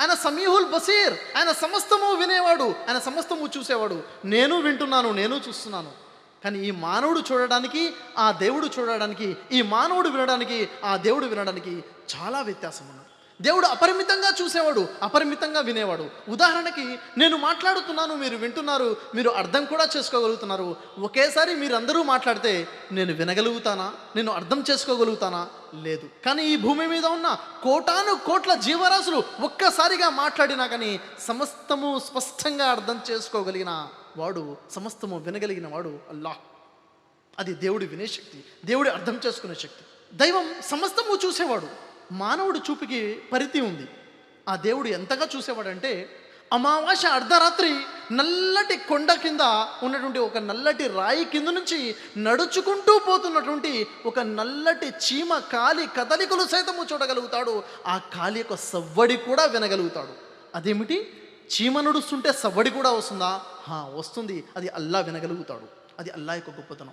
ఆయన సమీహుల్ బసీర్. ఆయన సమస్తము వినేవాడు. ఆయన సమస్తము చూసేవాడు. నేను వింటున్నాను నేను చూస్తున్నాను. కానీ ఈ మానవుడు చూడడానికి ఆ దేవుడు చూడడానికి ఈ మానవుడు వినడానికి ఆ దేవుడు వినడానికి చాలా వ్యత్యాసం ఉన్నది దేవుడు అపరిమితంగా చూసేవాడు అపరిమితంగా వినేవాడు. ఉదాహరణకి నేను మాట్లాడుతున్నాను మీరు వింటున్నారు మీరు అర్థం కూడా చేసుకోగలుగుతున్నారు. ఒకేసారి మీరందరూ మాట్లాడితే నేను వినగలుగుతానా? నేను అర్థం చేసుకోగలుగుతానా? లేదు. కానీ ఈ భూమి మీద ఉన్న కోటాను కోట్ల జీవరాశులు ఒక్కసారిగా మాట్లాడినా కానీ సమస్తము స్పష్టంగా అర్థం చేసుకోగలిగిన వాడు సమస్తము వినగలిగిన వాడు అల్లాహ్. అది దేవుడి వినే శక్తి దేవుడి అర్థం చేసుకునే శక్తి. దైవం సమస్తము చూసేవాడు. మానవుడి చూపుకి పరిధి ఉంది. ఆ దేవుడు ఎంతగా చూసేవాడంటే అమావాస్య అర్ధరాత్రి నల్లటి కొండ కింద ఉన్నటువంటి ఒక నల్లటి రాయి కింద నుంచి నడుచుకుంటూ పోతున్నటువంటి ఒక నల్లటి చీమ కాలి కదలికలు సైతము చూడగలుగుతాడు. ఆ కాలి యొక్క సవ్వడి కూడా వినగలుగుతాడు. అదేమిటి? చీమ నడుస్తుంటే సవ్వడి కూడా వస్తుందా? హా, వస్తుంది. అది అల్లా వినగలుగుతాడు. అది అల్లా యొక్క గొప్పతనం.